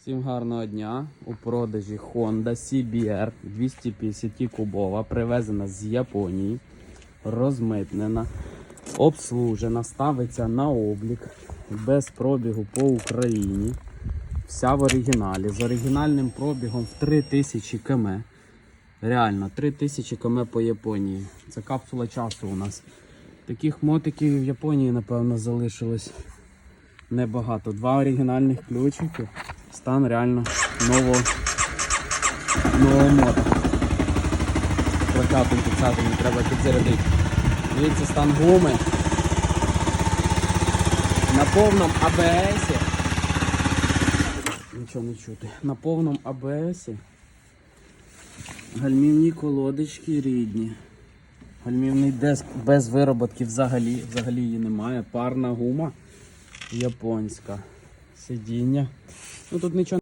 Всім гарного дня. У продажі Honda CBR 250 кубова, привезена з Японії, розмитнена, обслужена, ставиться на облік без пробігу по Україні. Вся в оригіналі. З оригінальним пробігом в 3000 км. Реально, 3000 км по Японії. Це капсула часу у нас. Таких мотиків в Японії, напевно, залишилось небагато. Два оригінальних ключики. Стан реально нового, нового мода. Плакатом підсадом треба підзарядити. Дивіться стан гуми. На повному АБС. Нічого не чути. На повному АБС. Гальмівні колодочки рідні. Гальмівний диск без вироботки взагалі, взагалі її немає. Парна гума японська. Сидіння. Ну тут нічого